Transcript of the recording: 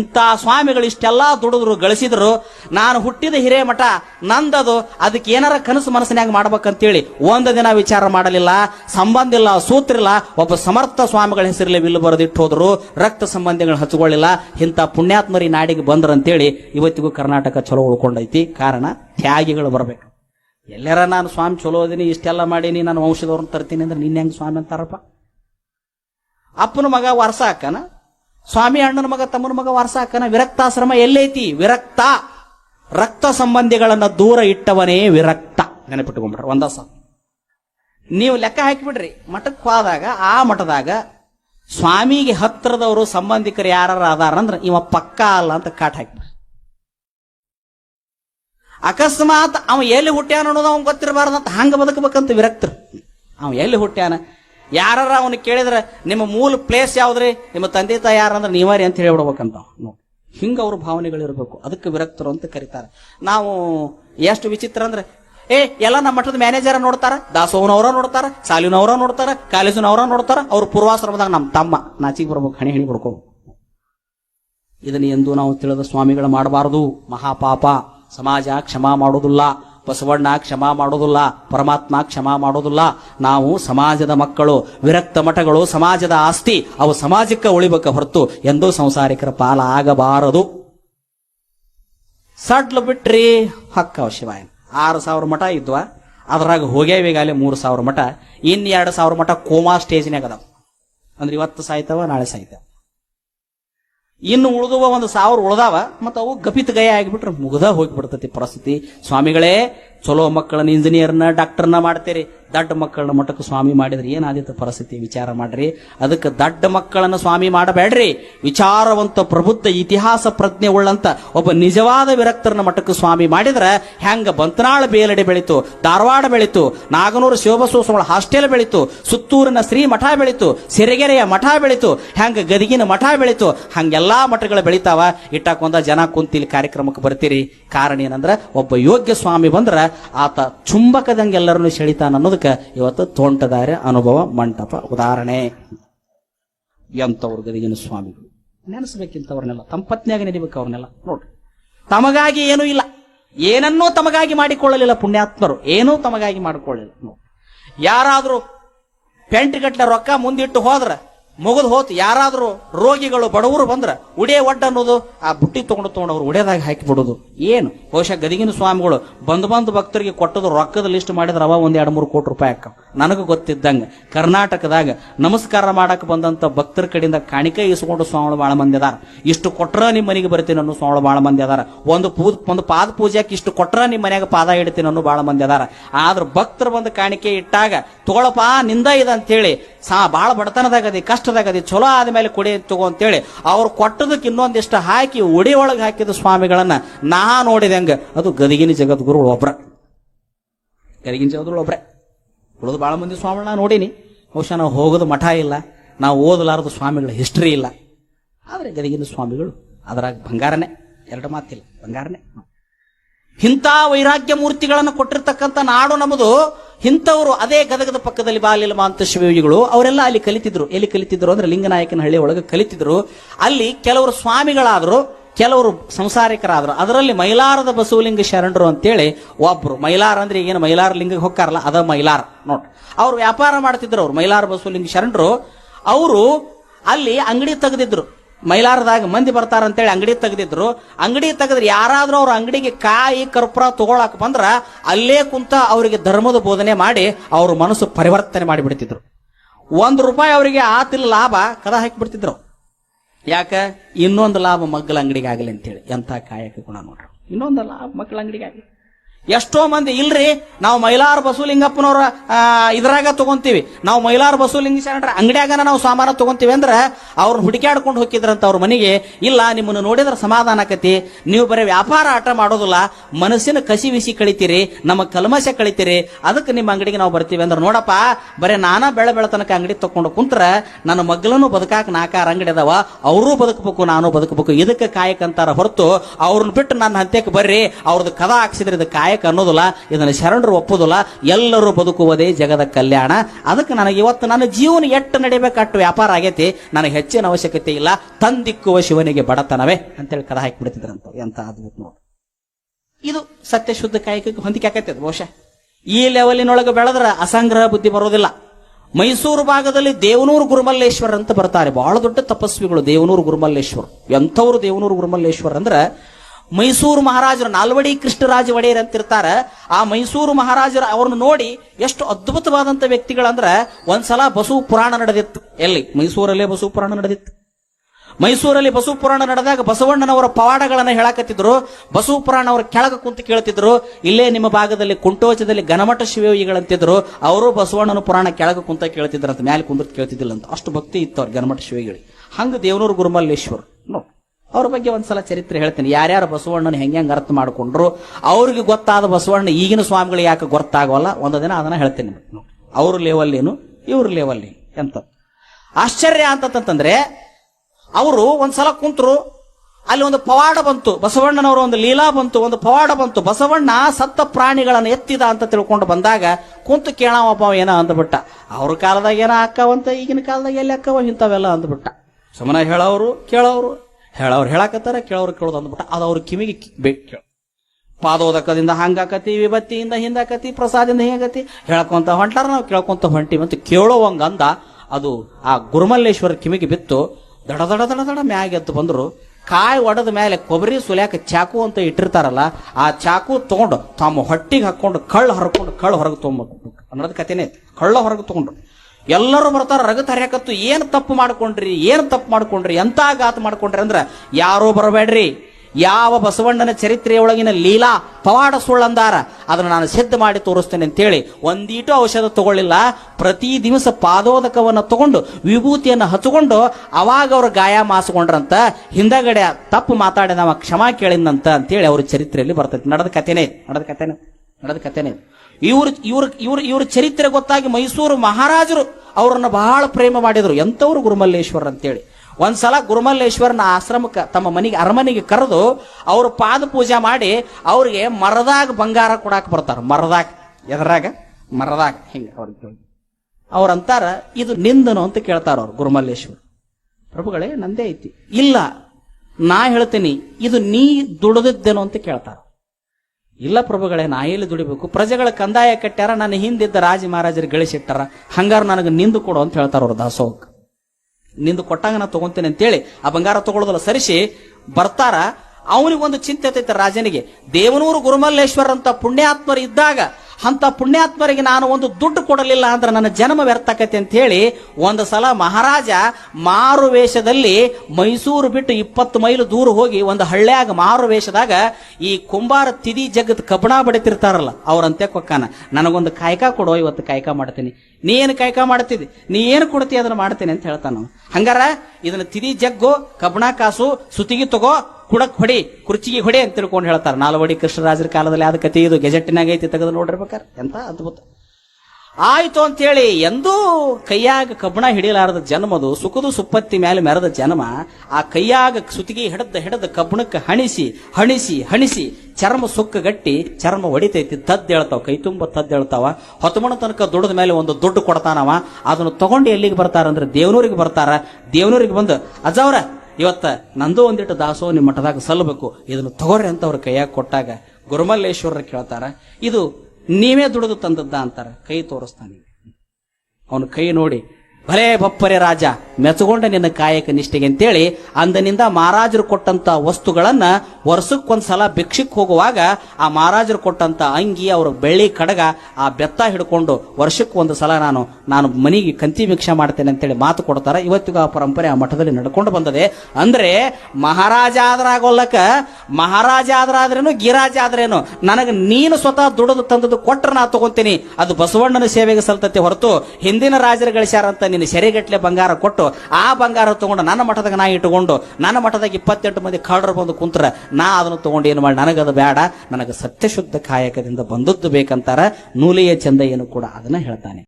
ಇಂಥ ಸ್ವಾಮಿಗಳು ಇಷ್ಟೆಲ್ಲ ದುಡಿದ್ರು, ಗಳಿಸಿದ್ರು. ನಾನು ಹುಟ್ಟಿದ ಹಿರೇಮಠ ನಂದದು. ಅದಕ್ಕೆ ಏನಾರ ಕನಸು ಮನಸ್ಸಿನಾಗ ಮಾಡ್ಬೇಕಂತೇಳಿ ಒಂದು ದಿನ ವಿಚಾರ ಮಾಡಲಿಲ್ಲ. ಸಂಬಂಧ ಇಲ್ಲ, ಸೂತ್ರ ಇಲ್ಲ. ಒಬ್ಬ ಸಮರ್ಥ ಸ್ವಾಮಿಗಳ ಹೆಸರಲ್ಲಿ ವಿಲ್ಲು ಬರೆದಿಟ್ಟು ಹೋದ್ರು. ರಕ್ತ ಸಂಬಂಧಿಗಳು ಹಚ್ಕೊಳ್ಳಿಲ್ಲ. ಇಂಥ ಪುಣ್ಯಾತ್ಮರಿ ನಾಡಿಗೆ ಬಂದ್ರಂತೇಳಿ ಇವತ್ತಿಗೂ ಕರ್ನಾಟಕ ಚಲೋ ಉಳ್ಕೊಂಡೈತಿ. ಕಾರಣ ತ್ಯಾಗಿಗಳು ಬರಬೇಕು. ಎಲ್ಲರ ನಾನು ಸ್ವಾಮಿ ಚಲೋ ಅದೀನಿ, ಇಷ್ಟೆಲ್ಲ ಮಾಡೀನಿ, ನಾನು ವಂಶದವ್ರನ್ನ ತರ್ತೀನಿ ಅಂದ್ರೆ ನಿನ್ನೆ ಹೆಂಗ್ ಸ್ವಾಮಿ ಅಂತಾರಪ್ಪ? ಅಪ್ಪನ ಮಗ ವರ್ಷ ಹಾಕನ ಸ್ವಾಮಿ ಅಣ್ಣನ ಮಗ, ತಮ್ಮನ ಮಗ ವಾರ್ಸಾಕನ ವಿರಕ್ತಾಶ್ರಮ ಎಲ್ಲೈತಿ. ವಿರಕ್ತ, ರಕ್ತ ಸಂಬಂಧಿಗಳನ್ನ ದೂರ ಇಟ್ಟವನೇ ವಿರಕ್ತ. ನೆನಪಿಟ್ಟುಕೊಂಡ್ಬಿಟ್ರೆ ಒಂದ ನೀವು ಲೆಕ್ಕ ಹಾಕಿಬಿಡ್ರಿ. ಮಠಕ್ಕೆ ಹೋದಾಗ, ಆ ಮಠದಾಗ ಸ್ವಾಮಿಗೆ ಹತ್ತಿರದವರು ಸಂಬಂಧಿಕರು ಯಾರು ಅದಾರ ಅಂದ್ರೆ ಇವ ಪಕ್ಕ ಅಲ್ಲ ಅಂತ ಕಾಟ್ ಹಾಕಿಬಿಡ್ರಿ. ಅಕಸ್ಮಾತ್ ಅವ ಎಲ್ಲಿ ಹುಟ್ಟ್ಯಾನ ಅನ್ನೋದು ಅವ್ನು ಗೊತ್ತಿರಬಾರ್ದಂತ ಹಂಗ ಬದುಕಬೇಕಂತ ವಿರಕ್ತರು. ಅವ ಎಲ್ಲಿ ಹುಟ್ಟ್ಯಾನ ಯಾರ ಅವನು ಕೇಳಿದ್ರೆ, ನಿಮ್ಮ ಮೂಲ ಪ್ಲೇಸ್ ಯಾವ್ದ್ರಿ? ನಿಮ್ಮ ತಂದೆ ತಾಯಿ ಯಾರಂದ್ರೆ ನೀವಾರಿ ಅಂತ ಹೇಳ್ಬಿಡ್ಬೇಕಂತ. ನೋಡಿ, ಹಿಂಗ ಅವ್ರ ಭಾವನೆಗಳಿರ್ಬೇಕು. ಅದಕ್ಕೆ ವಿರಕ್ತರು ಅಂತ ಕರೀತಾರೆ. ನಾವು ಎಷ್ಟು ವಿಚಿತ್ರ ಅಂದ್ರೆ, ಏ, ಎಲ್ಲ ನಮ್ಮ ಮಠದ ಮ್ಯಾನೇಜರ್ ನೋಡ್ತಾರ, ದಾಸೋಹನವರ ನೋಡ್ತಾರ, ಸಾಲಿನವರ ನೋಡ್ತಾರ ಕಾಲೇಜಿನವರ ನೋಡ್ತಾರ, ಅವ್ರ ಪೂರ್ವಾಶ್ರಮದಾಗ ನಮ್ಮ ತಮ್ಮ ನಾಚಿಗೆ ಬರ್ಬೇಕು, ಹಣೆ ಹಣಿ ಬಿಡ್ಕೋ ಇದನ್ನು ಎಂದು ನಾವು ತಿಳಿದ ಸ್ವಾಮಿಗಳು ಮಾಡಬಾರದು. ಮಹಾಪಾಪ, ಸಮಾಜ ಕ್ಷಮಾ ಮಾಡೋದಿಲ್ಲ. ಬಸವಣ್ಣ ಕ್ಷಮಾ ಮಾಡೋದಿಲ್ಲ ಪರಮಾತ್ಮ ಕ್ಷಮಾ ಮಾಡೋದಿಲ್ಲ. ನಾವು ಸಮಾಜದ ಮಕ್ಕಳು, ವಿರಕ್ತ ಮಠಗಳು, ಸಮಾಜದ ಆಸ್ತಿ, ಅವು ಸಮಾಜಕ್ಕೆ ಉಳಿಬೇಕ ಹೊರತು ಎಂದೂ ಸಂಸಾರಿಕರ ಪಾಲ ಆಗಬಾರದು. ಸಡ್ಲು ಬಿಟ್ರಿ, ಹಕ್ಕ ಶಿವಾಯನ್ ಆರು ಸಾವಿರ ಮಠ ಇದ್ವ? ಅದ್ರಾಗ ಹೋಗ್ಯಾವೀಗಾಲೆ ಮೂರು ಸಾವಿರ ಮಠ. ಇನ್ನು ಎರಡು ಸಾವಿರ ಮಠ ಕೋಮಾ ಸ್ಟೇಜ್ನಾಗ ಅದಾವ. ಅಂದ್ರೆ ಇವತ್ತು ಸಾಯ್ತವ, ನಾಳೆ ಸಾಯ್ತಾವ. ಇನ್ನು ಉಳಿದುವ ಒಂದು ಸಾವಿರ ಉಳ್ದಾವ, ಮತ್ತು ಅವು ಗಪಿತ ಗಯ ಆಗಿಬಿಟ್ರೆ ಮುಗ್ದ ಹೋಗಿಬಿಡ್ತತಿ ಪರಿಸ್ಥಿತಿ. ಸ್ವಾಮಿಗಳೇ, ಚಲೋ ಮಕ್ಕಳನ್ನ ಇಂಜಿನಿಯರ್ನ ಡಾಕ್ಟರ್ನ ಮಾಡ್ತೀರಿ. ದಡ್ಡ ಮಕ್ಕಳನ್ನ ಮಠಕ್ಕೆ ಸ್ವಾಮಿ ಮಾಡಿದ್ರೆ ಏನಾದಿತ್ತು ಪರಿಸ್ಥಿತಿ ವಿಚಾರ ಮಾಡ್ರಿ. ಅದಕ್ಕೆ ದಡ್ಡ ಮಕ್ಕಳನ್ನ ಸ್ವಾಮಿ ಮಾಡಬೇಡ್ರಿ. ವಿಚಾರವಂತ ಪ್ರಬುದ್ಧ ಇತಿಹಾಸ ಪ್ರಜ್ಞೆ ಉಳ್ಳಂತ ಒಬ್ಬ ನಿಜವಾದ ವಿರಕ್ತರನ್ನ ಮಠಕ್ಕೆ ಸ್ವಾಮಿ ಮಾಡಿದ್ರೆ ಹೆಂಗ ಬಂತನಾಳ ಬೇಲಡೆ ಬೆಳೀತು, ಧಾರವಾಡ ಬೆಳೀತು, ನಾಗನೂರು ಶಿವಬಸವಸ್ವಾಮಿ ಹಾಸ್ಟೆಲ್ ಬೆಳೀತು, ಸುತ್ತೂರಿನ ಶ್ರೀ ಮಠ ಬೆಳೀತು, ಸಿರಿಗೆರೆಯ ಮಠ ಬೆಳೀತು, ಹೆಂಗ ಗದಗಿನ ಮಠ ಬೆಳೀತು, ಹಂಗೆಲ್ಲಾ ಮಠಗಳು ಬೆಳಿತಾವ. ಇಟ್ಟಾಕೊಂದ ಜನ ಕುಂತಿಲಿ ಕಾರ್ಯಕ್ರಮಕ್ಕೆ ಬರ್ತೀರಿ. ಕಾರಣ ಏನಂದ್ರೆ ಒಬ್ಬ ಯೋಗ್ಯ ಸ್ವಾಮಿ ಬಂದ್ರ ಆತ ಚುಂಬಕದಂಗೆಲ್ಲರನ್ನು ಸೆಳಿತಾನ ಅನ್ನೋದಕ್ಕೆ ಇವತ್ತು ತೋಂಟದಾರ್ಯ ಅನುಭವ ಮಂಟಪ ಉದಾಹರಣೆ. ಎಂಥವ್ರು ಗದಗಿನ ಸ್ವಾಮಿಗಳು ನೆನೆಸ್ಬೇಕಿಂತವ್ರನ್ನೆಲ್ಲ ತಮ್ಮ ಪತ್ನಿಯಾಗಿ ನೆನಿಬೇಕು ಅವ್ರನ್ನೆಲ್ಲ, ನೋಡ್ರಿ. ತಮಗಾಗಿ ಏನೂ ಇಲ್ಲ. ಏನನ್ನೂ ತಮಗಾಗಿ ಮಾಡಿಕೊಳ್ಳಲಿಲ್ಲ ಪುಣ್ಯಾತ್ಮರು. ಏನೂ ತಮಗಾಗಿ ಮಾಡಿಕೊಳ್ಳಿಲ್ಲ ನೋಡಿ ಯಾರಾದರೂ ಪೆಂಟ್ಗಟ್ಟಲೆ ರೊಕ್ಕ ಮುಂದಿಟ್ಟು ಹೋದ್ರೆ, ಮುಗಿದು ಹೋತು ಯಾರಾದರೂ ರೋಗಿಗಳು ಬಡವರು ಬಂದ್ರೆ, ಉಡೇ ಒಡ್ಡ ಅನ್ನೋದು ಆ ಬುಟ್ಟಿ ತೊಗೊಂಡು ತಗೊಂಡು ಅವ್ರು ಉಡೇದಾಗ ಹಾಕಿ ಬಿಡೋದು ಏನು? ಬಹುಶಃ ಗದಿಗಿನ ಸ್ವಾಮಿಗಳು ಬಂದು ಬಂದು ಭಕ್ತರಿಗೆ ಕೊಟ್ಟದು ರೊಕ್ಕದ ಲಿಸ್ಟ್ ಮಾಡಿದ್ರ ಅವ ಒಂದ್ ಎರಡು ಮೂರು ಕೋಟಿ ರೂಪಾಯಿ ಹಾಕ ನನಗೆ ಗೊತ್ತಿದ್ದಂಗೆ. ಕರ್ನಾಟಕದಾಗ ನಮಸ್ಕಾರ ಮಾಡಕ್ ಬಂದಂತ ಭಕ್ತರ ಕಡೆಯಿಂದ ಕಾಣಿಕೆ ಇಸ್ಕೊಂಡು ಸ್ವಾಮಿಗಳು ಬಹಳ ಮಂದಿ ಅದಾರ. ಇಷ್ಟು ಕೊಟ್ರ ನಿಮ್ಮ ಮನೆಗೆ ಬರ್ತೀನಿ ಅನ್ನೋ ಸ್ವಾಮಿಗಳು ಬಹಳ ಮಂದಿ ಅದಾರ. ಒಂದು ಪೂ, ಒಂದು ಪಾದ ಪೂಜೆಗೆ ಇಷ್ಟು ಕೊಟ್ರ ನಿಮ್ಮ ಮನ್ಯಾಗ ಪಾದ ಇಡ್ತೀನಿ ಅನ್ನೋ ಭಾಳ ಮಂದಿ ಅದಾರ. ಆದ್ರ ಭಕ್ತರು ಬಂದು ಕಾಣಿಕೆ ಇಟ್ಟಾಗ ತೋಳಪ್ಪ ನಿಂದ ಇದೆ ಅಂತೇಳಿ, ಸಾ, ಬಾಳ ಬಡತನದಾಗದಿ ಕಷ್ಟದಾಗದಿ ಚಲೋ ಆದ್ಮೇಲೆ ಕೊಡಿ ತಗೋ ಅಂತೇಳಿ, ಅವ್ರು ಕೊಟ್ಟದಕ್ಕೆ ಇನ್ನೊಂದಿಷ್ಟು ಹಾಕಿ, ಉಡಿ ಒಳಗೆ ಹಾಕಿದ ಸ್ವಾಮಿಗಳನ್ನ ನಾ ನೋಡಿದಂಗ ಅದು ಗದಗಿನ ಜಗದ್ಗುರು ಒಬ್ರ. ಗದಗಿನ ಜಗದ್ಗುರು ಒಬ್ರೆ. ಉಳಿದು ಭಾಳ ಮಂದಿ ಸ್ವಾಮಿಗಳನ್ನ ನೋಡೀನಿ. ಬಹುಶಃ ನಾವು ಹೋಗೋದು ಮಠ ಇಲ್ಲ. ನಾವು ಓದಲಾರದು ಸ್ವಾಮಿಗಳ ಹಿಸ್ಟ್ರಿ ಇಲ್ಲ. ಆದರೆ ಗದಗಿನ ಸ್ವಾಮಿಗಳು ಅದರಾಗ ಬಂಗಾರನೇ. ಎರಡು ಮಾತಿಲ್ಲ, ಬಂಗಾರನೇ. ಇಂಥ ವೈರಾಗ್ಯ ಮೂರ್ತಿಗಳನ್ನು ಕೊಟ್ಟಿರ್ತಕ್ಕಂಥ ನಾಡು ನಮ್ಮದು ಇಂಥವರು ಅದೇ ಗದಗದ ಪಕ್ಕದಲ್ಲಿ ಬಾಲಿಲಮ ಅಂತ ಶಿವಯೋಗಿಗಳು, ಅವರೆಲ್ಲ ಅಲ್ಲಿ ಕಲಿತಿದ್ರು. ಎಲ್ಲಿ ಕಲಿತಿದ್ರು ಅಂದ್ರೆ ಲಿಂಗನಾಯಕನ ಹಳ್ಳಿ ಒಳಗೆ ಕಲಿತಿದ್ರು. ಅಲ್ಲಿ ಕೆಲವರು ಸ್ವಾಮಿಗಳಾದ್ರು. ಕೆಲವರು ಸಂಸಾರಿಕರಾದರು. ಅದರಲ್ಲಿ ಮೈಲಾರದ ಬಸವಲಿಂಗ ಶರಣರು ಅಂತೇಳಿ ಒಬ್ಬರು ಮೈಲಾರ ಅಂದ್ರೆ ಏನು ಮೈಲಾರ ಲಿಂಗಕ್ಕೆ ಹೋಗ್ತಾರಲ್ಲ, ಅದ ಮೈಲಾರ. ನೋಡ್ರಿ ಅವ್ರು ವ್ಯಾಪಾರ ಮಾಡ್ತಿದ್ರು ಅವ್ರು, ಮೈಲಾರ ಬಸವಲಿಂಗ ಶರಣರು. ಅವರು ಅಲ್ಲಿ ಅಂಗಡಿ ತೆಗೆದಿದ್ರು. ಮೈಲಾರದಾಗ ಮಂದಿ ಬರ್ತಾರಂತೇಳಿ ಅಂಗಡಿ ತೆಗೆದಿದ್ರು. ಅಂಗಡಿ ತೆಗೆದ್ರೆ ಯಾರಾದರೂ ಅವ್ರ ಅಂಗಡಿಗೆ ಕಾಯಿ, ಕರ್ಪೂರ ತಗೊಳಕ್ ಬಂದ್ರ ಅಲ್ಲೇ ಕುಂತ ಅವರಿಗೆ ಧರ್ಮದ ಬೋಧನೆ ಮಾಡಿ ಅವ್ರ ಮನಸ್ಸು ಪರಿವರ್ತನೆ ಮಾಡಿಬಿಡ್ತಿದ್ರು. ಒಂದು ರೂಪಾಯಿ ಅವರಿಗೆ ಆತಿಲ್ಲ ಲಾಭ ಕದ ಹಾಕಿಬಿಡ್ತಿದ್ರು. ಯಾಕ? ಇನ್ನೊಂದು ಲಾಭ ಮಗ್ಗಲ ಅಂಗಡಿಗೆ ಆಗಲಿ ಅಂತೇಳಿ. ಎಂಥ ಕಾಯಕ ಗುಣ ನೋಡ್ರಿ. ಇನ್ನೊಂದು ಲಾಭ ಮಕ್ಕಳ ಅಂಗಡಿಗೆ ಆಗಲಿ. ಎಷ್ಟೋ ಮಂದಿ ಇಲ್ರಿ, ನಾವು ಮೈಲಾರ ಬಸವಲಿಂಗಪ್ಪನವ್ರ ಇದ್ರಾಗ ತಗೊಂತೀವಿ. ನಾವು ಮೈಲಾರ ಬಸವಲಿಂಗ ಶರಣರ ಅಂಗಡಿಯಾಗನ ನಾವು ಸಾಮಾನು ತಗೊಂತೀವಿ ಅಂದ್ರೆ ಅವ್ರನ್ನ ಹುಡುಕ್ಯಾಡ್ಕೊಂಡು ಹೋಗಿದ್ರಂತ ಅವ್ರ ಮನೆಗೆ, ಇಲ್ಲ, ನಿಮ್ಮನ್ನು ನೋಡಿದ್ರೆ ಸಮಾಧಾನ ಆಕತಿ. ನೀವು ಬರೀ ವ್ಯಾಪಾರ ಆಟ ಮಾಡೋದಿಲ್ಲ, ಮನಸ್ಸಿನ ಕಸಿ ವಿಸಿ ಕಳಿತೀರಿ, ನಮ್ಮ ಕಲ್ಮಶ ಕಳಿತೀರಿ. ಅದಕ್ಕೆ ನಿಮ್ಮ ಅಂಗಡಿಗೆ ನಾವು ಬರ್ತೀವಿ ಅಂದ್ರೆ ನೋಡಪ್ಪ, ಬರೀ ನಾನಾ ಬೆಳೆ ಬೆಳತನಕ ಅಂಗಡಿ ತಕೊಂಡು ಕುಂತ್ರ ನನ್ನ ಮಗ್ಲನ್ನು ಬದುಕಾಕ ನಾಕಾರ ಅಂಗಡಿ ಅದಾವ, ಅವರೂ ಬದುಕಬೇಕು, ನಾನು ಬದುಕಬೇಕು. ಇದಕ್ಕೆ ಕಾಯಕ ಅಂತಾರ ಹೊರತು ಅವ್ರನ್ನ ಬಿಟ್ಟು ನನ್ನ ಹಂತಕ್ಕೆ ಬರ್ರಿ, ಅವ್ರದ್ದು ಕದ ಹಾಕ್ಸಿದ್ರೆ ಇದು ಕಾಯಕ ಕಾಯಕ ಅನ್ನೋದಿಲ್ಲ, ಇದನ್ನು ಶರಣರು ಒಪ್ಪುದಿಲ್ಲ, ಎಲ್ಲರೂ ಬದುಕುವುದೇ ಜಗದ ಕಲ್ಯಾಣ. ಅದಕ್ಕೆ ನನಗೆ ಇವತ್ತು ನನ್ನ ಜೀವನ ಎಟ್ಟು ನಡಿಬೇಕಟ್ಟು ವ್ಯಾಪಾರ ಆಗೈತಿ, ನನಗೆ ಹೆಚ್ಚಿನ ಅವಶ್ಯಕತೆ ಇಲ್ಲ, ತಂದಿಕ್ಕುವ ಶಿವನಿಗೆ ಬಡತನವೇ ಅಂತೇಳಿ ಕದ ಹಾಕಿಬಿಡ್ತಿದ್ರಂತ ಎಂತ ಅದ್ಭುತ ನೋಡಿ. ಇದು ಸತ್ಯ ಶುದ್ಧ ಕಾಯಕಕ್ಕೆ ಹೊಂದಿಕೆ ಆಕೈತೆ ಬಹುಶಃ. ಈ ಲೆವೆಲಿನೊಳಗೆ ಬೆಳೆದ್ರೆ ಅಸಂಗ್ರಹ ಬುದ್ಧಿ ಬರೋದಿಲ್ಲ. ಮೈಸೂರು ಭಾಗದಲ್ಲಿ ದೇವನೂರು ಗುರುಮಲ್ಲೇಶ್ವರ ಅಂತ ಬರ್ತಾರೆ. ಬಹಳ ದೊಡ್ಡ ತಪಸ್ವಿಗಳು ದೇವನೂರು ಗುರುಮಲ್ಲೇಶ್ವರ. ಎಂಥವ್ರು ದೇವನೂರು ಗುರುಮಲ್ಲೇಶ್ವರ ಅಂದ್ರೆ ಮೈಸೂರು ಮಹಾರಾಜರು ನಾಲ್ವಡಿ ಕೃಷ್ಣರಾಜ ಒಡೆಯರ್ ಅಂತಿರ್ತಾರ. ಆ ಮೈಸೂರು ಮಹಾರಾಜರು ಅವ್ರನ್ನ ನೋಡಿ ಎಷ್ಟು ಅದ್ಭುತವಾದಂತ ವ್ಯಕ್ತಿಗಳಂದ್ರ ಒಂದ್ಸಲ ಬಸವ ಪುರಾಣ ನಡೆದಿತ್ತು. ಎಲ್ಲಿ? ಮೈಸೂರಲ್ಲೇ ಬಸವ ಪುರಾಣ ನಡೆದಿತ್ತು. ಮೈಸೂರಲ್ಲಿ ಬಸವ ಪುರಾಣ ನಡೆದಾಗ ಬಸವಣ್ಣನವರ ಪವಾಡಗಳನ್ನ ಹೇಳಕತ್ತಿದ್ರು. ಬಸವ ಪುರಾಣ ಅವರ ಕೆಳಗ ಕುಂತು ಕೇಳ್ತಿದ್ರು. ಇಲ್ಲೇ ನಿಮ್ಮ ಭಾಗದಲ್ಲಿ ಕುಂಟೋಚದಲ್ಲಿ ಘನಮಠ ಶಿವಯೋಗಿಗಳಂತಿದ್ರು. ಅವರು ಬಸವಣ್ಣನ ಪುರಾಣ ಕೆಳಗ ಕುಂತ ಕೇಳ್ತಿದ್ರಂತ, ಮ್ಯಾಲೆ ಕುಂದ್ರ ಕೇಳ್ತಿದ್ದಿಲ್ಲ ಅಂತ. ಅಷ್ಟು ಭಕ್ತಿ ಇತ್ತು ಅವ್ರು ಘನಮಠ ಶಿವಯೋಗಿಗಳು ಹಂಗ ದೇವನೂರು ಗುರುಮಲ್ಲೇಶ್ವರ್. ನೋಡಿ. ಅವ್ರ ಬಗ್ಗೆ ಒಂದ್ಸಲ ಚರಿತ್ರೆ ಹೇಳ್ತೀನಿ. ಯಾರ್ಯಾರು ಬಸವಣ್ಣನ ಹೆಂಗೆ ಹೆಂಗೆ ಅರ್ಥ ಮಾಡ್ಕೊಂಡ್ರು, ಅವ್ರಿಗೆ ಗೊತ್ತಾದ ಬಸವಣ್ಣ ಈಗಿನ ಸ್ವಾಮಿಗಳು ಯಾಕೆ ಗೊತ್ತಾಗೋಲ್ಲ, ಒಂದು ದಿನ ಅದನ್ನ ಹೇಳ್ತೀನಿ. ಅವ್ರ ಲೆವೆಲ್ ಏನು, ಇವ್ರ ಲೆವೆಲ್ ಎಂತ. ಆಶ್ಚರ್ಯ ಅಂತಂತಂದ್ರೆ, ಅವರು ಒಂದ್ಸಲ ಕುಂತರು, ಅಲ್ಲಿ ಒಂದು ಪವಾಡ ಬಂತು, ಬಸವಣ್ಣನವರ ಒಂದು ಲೀಲಾ ಬಂತು, ಒಂದು ಪವಾಡ ಬಂತು. ಬಸವಣ್ಣ ಸತ್ತ ಪ್ರಾಣಿಗಳನ್ನು ಎತ್ತಿದ ಅಂತ ತಿಳ್ಕೊಂಡು ಬಂದಾಗ, ಕುಂತು ಕೇಳಾವಪ್ಪ ಏನ ಅಂದ್ಬಿಟ್ಟ. ಅವ್ರ ಕಾಲದಾಗ ಏನೋ ಅಕ್ಕವಂತ ಈಗಿನ ಕಾಲದಾಗ ಎಲ್ಲಿ ಅಕ್ಕವ ಇಂಥವೆಲ್ಲ ಅಂದ್ಬಿಟ್ಟ. ಸುಮ್ಮನೆ ಹೇಳೋರು, ಕೇಳೋರು. ಹೇಳೋರು ಹೇಳಕತ್ತಾರ, ಕೇಳೋರು ಕೇಳೋದು ಅಂದ್ಬಿಟ್ಟ, ಅದು ಅವ್ರ ಕಿವಿಗೆ ಬೇಕು ಕೇಳ. ಪಾದೋದಕದಿಂದ ಹಂಗಾಕತಿ, ವಿಭತ್ತಿಯಿಂದ ಹಿಂದಾಕತಿ ಪ್ರಸಾದಿಂದ ಹಿಂಗಾಕತಿ, ಹೇಳ್ಕೊಂತ ಹೊಂಟಾರ ನಾವು, ಕೇಳ್ಕೊಂತ ಹೊಂಟಿ ಮತ್ತು ಕೇಳೋವಂಗ ಅಂದ ಅದು ಆ ಗುರುಮಲ್ಲೇಶ್ವರ ಕಿವಿಗೆ ಬಿತ್ತು, ದಡ ದಡ ದಡ ದಡ ಮ್ಯಾಗೆದ್ದು ಬಂದ್ರು, ಕಾಯಿ ಒಡದ ಮೇಲೆ ಕೊಬ್ಬರಿ ಸುಲ್ಯಾಕ ಚಾಕು ಅಂತ ಇಟ್ಟಿರ್ತಾರಲ್ಲ, ಆ ಚಾಕು ತಗೊಂಡು ತಮ್ಮ ಹೊಟ್ಟಿಗೆ ಹಾಕೊಂಡು ಕಳ್ಳ ಹರ್ಕೊಂಡು ಕಳ್ಳ ಹೊರಗೆ ತೊಗೊಂಡ್ಬಿಟ್ಟು ಅನ್ನೋದು ಕಥೆನೇ ಕಳ್ಳ ಹೊರಗೆ ತಗೊಂಡ್ರು. ಎಲ್ಲರೂ ಬರ್ತಾರ, ರಗತ್ ಹರ್ಯಾಕತ್ತು, ಏನು ತಪ್ಪು ಮಾಡ್ಕೊಂಡ್ರಿ, ಏನು ತಪ್ಪು ಮಾಡ್ಕೊಂಡ್ರಿ ಎಂತ ಗಾತ ಮಾಡ್ಕೊಂಡ್ರಿ ಅಂದ್ರೆ, ಯಾರೋ ಬರಬೇಡ್ರಿ. ಯಾವ ಬಸವಣ್ಣನ ಚರಿತ್ರೆಯೊಳಗಿನ ಲೀಲಾ ಪವಾಡ ಸುಳ್ಳಂದಾರ ಅದನ್ನು ನಾನು ಸಿದ್ಧ ಮಾಡಿ ತೋರಿಸ್ತೇನೆ ಅಂತೇಳಿ ಒಂದೀಟು ಔಷಧ ತಗೊಳ್ಳಿಲ್ಲ. ಪ್ರತಿ ದಿವಸ ಪಾದೋದಕವನ್ನು ತಗೊಂಡು, ವಿಭೂತಿಯನ್ನು ಹಚ್ಕೊಂಡು, ಅವಾಗ ಅವ್ರ ಗಾಯ ಮಾಸ್ಕೊಂಡ್ರಂತ, ಹಿಂದಗಡೆ ತಪ್ಪು ಮಾತಾಡಿ ನಾವು ಕ್ಷಮಾ ಕೇಳಿದಂತ ಅಂತೇಳಿ ಅವ್ರ ಚರಿತ್ರೆಯಲ್ಲಿ ಬರ್ತೈತಿ. ನಡೆದ ಕಥೆನೇ ನಡೆದ ಕಥೆನೇ. ನಡೆದ ಕಥೆನೇ ಇವರು, ಇವ್ರ ಇವ್ರ ಇವ್ರ ಚರಿತ್ರೆ ಗೊತ್ತಾಗಿ ಮೈಸೂರು ಮಹಾರಾಜರು ಅವರನ್ನು ಬಹಳ ಪ್ರೇಮ ಮಾಡಿದರು. ಎಂಥವ್ರು ಗುರುಮಲ್ಲೇಶ್ವರ ಅಂತೇಳಿ. ಒಂದ್ಸಲ ಗುರುಮಲ್ಲೇಶ್ವರನ ಆಶ್ರಮಕ್ಕೆ ತಮ್ಮ ಮನೆಗೆ, ಅರಮನೆಗೆ ಕರೆದು ಅವರು ಪಾದ ಪೂಜೆ ಮಾಡಿ ಅವ್ರಿಗೆ ಮರದಾಗ ಬಂಗಾರ ಕೊಡಾಕ ಬರ್ತಾರೆ. ಮರದಾಗ. ಎದರಾಗ? ಮರದಾಗ. ಹಿಂಗೆ ಅವ್ರಿಗೆ ಅವ್ರಂತಾರ ಇದು ನಿಂದನು ಅಂತ ಕೇಳ್ತಾರ ಅವ್ರು ಗುರುಮಲ್ಲೇಶ್ವರ. ಪ್ರಭುಗಳೇ, ನಂದೇ ಐತಿ. ಇಲ್ಲ, ನಾ ಹೇಳ್ತೀನಿ, ಇದು ನೀ ದುಡದಿದ್ದೇನು ಅಂತ ಕೇಳ್ತಾರ. ಇಲ್ಲ ಪ್ರಭುಗಳೇ, ನಾ ಎಲ್ಲಿ ದುಡಿಬೇಕು? ಪ್ರಜೆಗಳ ಕಂದಾಯ ಕಟ್ಟ್ಯಾರ, ನನ್ನ ಹಿಂದಿದ್ದ ರಾಜ ಮಹಾರಾಜರು ಗಳಿಸಿಟ್ಟಾರ. ಹಂಗಾರ ನನಗೆ ನಿಂದು ಕೊಡು ಅಂತ ಹೇಳ್ತಾರ ಅವ್ರ ದಾಸೋಕ್ ನಿಂದು ಕೊಟ್ಟಾಗ ನಾ ತಗೊಂತೇನೆ ಅಂತೇಳಿ ಆ ಬಂಗಾರ ತಗೊಳ್ಳೋದಲ್ಲ, ಸರಿಸಿ, ಬರ್ತಾರ. ಅವನಿಗೊಂದು ಚಿಂತೆ ಐತೆ ರಾಜನಿಗೆ. ದೇವನೂರು ಗುರುಮಲ್ಲೇಶ್ವರ ಅಂತ ಪುಣ್ಯಾತ್ಮರು ಇದ್ದಾಗ ಅಂತ ಪುಣ್ಯಾತ್ಮರಿಗೆ ನಾನು ಒಂದು ದುಡ್ಡು ಕೊಡಲಿಲ್ಲ ಅಂದ್ರೆ ನನ್ನ ಜನ್ಮ ವ್ಯರ್ಥ ಆಕೈತೆ ಅಂತ ಹೇಳಿ ಒಂದು ಸಲ ಮಹಾರಾಜ ಮಾರು ವೇಷದಲ್ಲಿ ಮೈಸೂರು ಬಿಟ್ಟು ಇಪ್ಪತ್ತು ಮೈಲು ದೂರ ಹೋಗಿ ಒಂದು ಹಳ್ಳ್ಯಾಗ ಮಾರು ವೇಷದಾಗ ಈ ಕುಂಬಾರ ತಿದಿ ಜಗತ್ ಕಬ್ಬಣ ಬಡಿತಿರ್ತಾರಲ್ಲ, ಅವ್ರಂತೆ ಕೊಕ್ಕಾನ, ನನಗೊಂದು ಕಾಯ್ಕ ಕೊಡೋ, ಇವತ್ತು ಕಾಯ್ಕ ಮಾಡ್ತೀನಿ ನೀ ಏನು ಕಾಯ್ಕ ಮಾಡ್ತಿದ್ದಿ ನೀ ಏನು ಕೊಡ್ತೀಯ ಅದನ್ನ ಮಾಡ್ತೀನಿ ಅಂತ ಹೇಳ್ತಾನ. ಹಂಗಾರ, ಇದನ್ನ ತಿದಿ ಜಗ್ಗು ಕಬ್ಬಣ ಕಾಸು ಸುತಿಗೆ ತಗೋ ಕುಡಕ್ ಹೊಡಿ, ಕುರ್ಚಿಗೆ ಹೊಡಿ ಅಂತ ತಿಳ್ಕೊಂಡು ಹೇಳ್ತಾರೆ. ನಾಲ್ವಡಿ ಕೃಷ್ಣರಾಜರ ಕಾಲದಲ್ಲಿ ಆದ ಕತೆ ಇದು. ಗೆಜೆಟ್ಟಿನಾಗ ಐತಿ ತೆಗೆದು ನೋಡಿರ್ಬೇಕಾರೆ ಎಂತ ಅದ್ಭುತ. ಆಯ್ತು ಅಂತೇಳಿ ಎಂದೂ ಕೈಯಾಗ ಕಬ್ಬಣ ಹಿಡಿಯಲಾರದ ಜನ್ಮದು ಸುಖದು ಸುಪ್ಪತ್ತಿ ಮೇಲೆ ಮೆರೆದ ಜನ್ಮ. ಆ ಕೈಯಾಗ ಸುತ್ತಿಗೆ ಹಿಡದ ಹಿಡದ ಕಬ್ಬಣಕ್ಕೆ ಹಣಿಸಿ ಹಣಿಸಿ ಹಣಿಸಿ ಚರ್ಮ ಸುಕ್ಕ ಗಟ್ಟಿ ಚರ್ಮ ಹೊಡಿತೈತಿ ತದ್ದೇಳ್ತಾವ ಕೈ ತುಂಬ ತದ್ದು ಹೇಳ್ತಾವ. ಹೊತ್ತಮಣ ತನಕ ದುಡ್ಡದ ಮೇಲೆ ಒಂದು ದುಡ್ಡು ಕೊಡ್ತಾನವ. ಅದನ್ನು ತಗೊಂಡು ಎಲ್ಲಿಗೆ ಬರ್ತಾರಂದ್ರೆ ದೇವನೂರಿಗೆ ಬರ್ತಾರ. ದೇವನೂರಿಗೆ ಬಂದು ಅಜ್ಜವ್ರ ಇವತ್ತ ನಂದು ಒಂದಿಟ್ಟು ದಾಸೋ ನಿಮ್ಮ ಮಠದಾಗ ಸಲ್ಲಬೇಕು. ಇದನ್ನು ತಗೋರಿ ಅಂತ ಅವ್ರ ಕೈಯಾಗ ಕೊಟ್ಟಾಗ ಗುರುಮಲ್ಲೇಶ್ವರ ಕೇಳ್ತಾರ, ಇದು ನೀವೇ ದುಡಿದು ತಂದದ್ದ ಅಂತಾರ. ಕೈ ತೋರಿಸ್ತಾನೆ. ಅವನು ಕೈ ನೋಡಿ ಭಲೇ ಬಪ್ಪರೆ ರಾಜ ಮೆಚ್ಚಗೊಂಡ ನಿನ್ನ ಕಾಯಕ ನಿಷ್ಠೆಗೆ ಅಂತೇಳಿ ಅಂದನಿಂದ ಮಹಾರಾಜರು ಕೊಟ್ಟಂತ ವಸ್ತುಗಳನ್ನ ವರ್ಷಕ್ಕೊಂದ್ಸಲ ಭಿಕ್ಷಕ್ ಹೋಗುವಾಗ ಆ ಮಹಾರಾಜರು ಕೊಟ್ಟಂತ ಅಂಗಿ, ಅವ್ರ ಬೆಳ್ಳಿ ಕಡಗ ಆ ಬೆತ್ತ ಹಿಡ್ಕೊಂಡು ವರ್ಷಕ್ಕೆ ಒಂದು ಸಲ ನಾನು ನಾನು ಮನೆಗೆ ಕಂತಿ ಭಿಕ್ಷೆ ಮಾಡ್ತೇನೆ ಅಂತೇಳಿ ಮಾತು ಕೊಡ್ತಾರ. ಇವತ್ತಿಗೂ ಆ ಪರಂಪರೆ ಆ ಮಠದಲ್ಲಿ ನಡ್ಕೊಂಡು ಬಂದದೆ. ಅಂದ್ರೆ ಮಹಾರಾಜ ಆದ್ರಾಗೊಲ್ಲಕ, ಮಹಾರಾಜ ಆದ್ರಾದ್ರೇನು, ಗಿರಾಜ ಆದ್ರೇನು, ನನಗೆ ನೀನು ಸ್ವತಃ ದುಡದು ತಂದದ್ದು ಕೊಟ್ರೆ ನಾ ತಗೊಂತೀನಿ. ಅದು ಬಸವಣ್ಣನ ಸೇವೆಗೆ ಸಲ್ತತೆ ಹೊರತು ಹಿಂದಿನ ರಾಜರು ಗಳಿಸ್ಯಾರಂತ ನಿನ್ನ ಸೆರೆಗಟ್ಲೆ ಬಂಗಾರ ಕೊಟ್ಟು, ಆ ಬಂಗಾರ ತಗೊಂಡು ನನ್ನ ಮಠದಾಗ ನಾ ಇಟ್ಟುಕೊಂಡು, ನನ್ನ ಮಠದಾಗ ಇಪ್ಪತ್ತೆಂಟು ಮಂದಿ ಕಳ್ಳರು ಬಂದು ಕುಂತ್ರ, ನಾ ಅದನ್ನು ತಗೊಂಡು ಏನು ಮಾಡಿ, ನನಗದು ಬೇಡ, ನನಗೆ ಸತ್ಯಶುದ್ಧ ಕಾಯಕದಿಂದ ಬಂದದ್ದು ಬೇಕಂತಾರ ನೂಲೆಯ ಚಂದ ಏನು ಕೂಡ ಅದನ್ನ ಹೇಳ್ತಾನೆ.